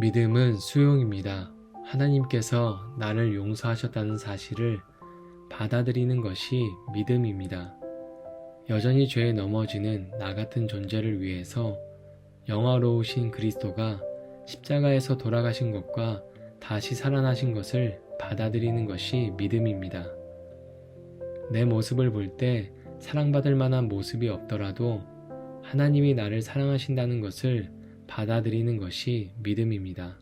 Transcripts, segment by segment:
믿음은 수용입니다. 하나님께서 나를 용서하셨다는 사실을 받아들이는 것이 믿음입니다. 여전히 죄에 넘어지는 나 같은 존재를 위해서 영화로우신 그리스도가 십자가에서 돌아가신 것과 다시 살아나신 것을 받아들이는 것이 믿음입니다. 내 모습을 볼 때 사랑받을 만한 모습이 없더라도 하나님이 나를 사랑하신다는 것을 받아들이는 것이 믿음입니다.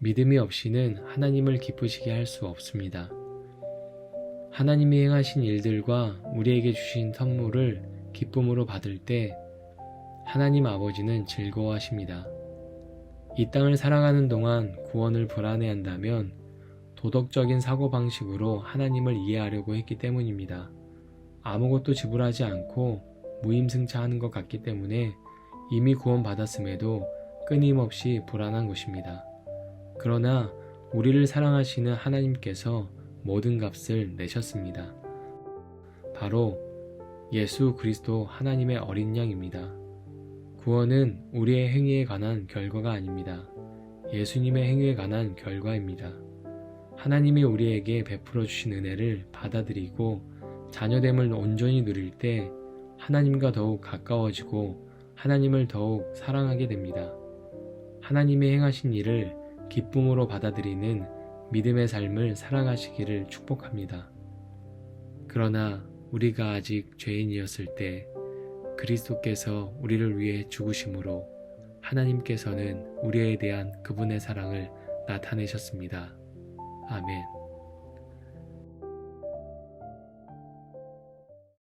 믿음이 없이는 하나님을 기쁘시게 할 수 없습니다. 하나님이 행하신 일들과 우리에게 주신 선물을 기쁨으로 받을 때 하나님 아버지는 즐거워하십니다. 이 땅을 살아가는 동안 구원을 불안해한다면 도덕적인 사고방식으로 하나님을 이해하려고 했기 때문입니다. 아무것도 지불하지 않고 무임승차하는 것 같기 때문에 이미 구원받았음에도 끊임없이 불안한 것입니다. 그러나 우리를 사랑하시는 하나님께서 모든 값을 내셨습니다. 바로 예수 그리스도 하나님의 어린 양입니다. 구원은 우리의 행위에 관한 결과가 아닙니다. 예수님의 행위에 관한 결과입니다. 하나님이 우리에게 베풀어 주신 은혜를 받아들이고 자녀됨을 온전히 누릴 때 하나님과 더욱 가까워지고 하나님을 더욱 사랑하게 됩니다. 하나님이 행하신 일을 기쁨으로 받아들이는 믿음의 삶을 살아가시기를 축복합니다. 그러나 우리가 아직 죄인이었을 때 그리스도께서 우리를 위해 죽으심으로 하나님께서는 우리에 대한 그분의 사랑을 나타내셨습니다. 아멘.